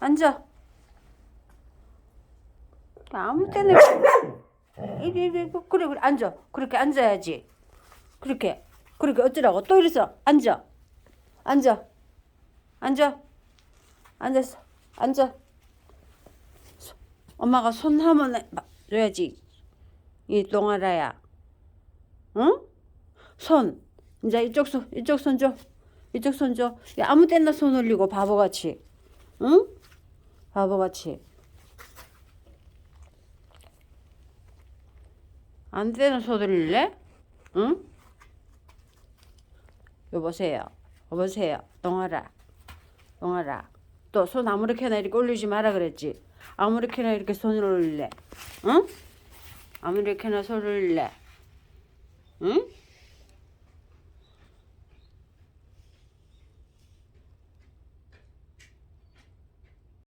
앉아. 아무 때나 이리 이리 그래 그래 앉아. 그렇게 앉아야지. 그렇게 그렇게 어쩌라고 또 이랬어. 앉아. 앉아. 앉아. 앉았어. 앉아. 소- 엄마가 손 한번 줘야지. 이 똥아라야. 응? 손. 이제 이쪽 손, 이쪽 손 줘. 이쪽 손 줘. 야, 아무 때나 손 올리고 바보같이. 응? 바보 같이. 안 되는 손 올릴래? 응? 여보세요. 여보세요. 똥아라. 똥아라. 또 손 아무렇게나 이렇게 올리지 마라 그랬지. 아무렇게나 이렇게 손을 올릴래. 응? 아무렇게나 손을 올릴래. 응?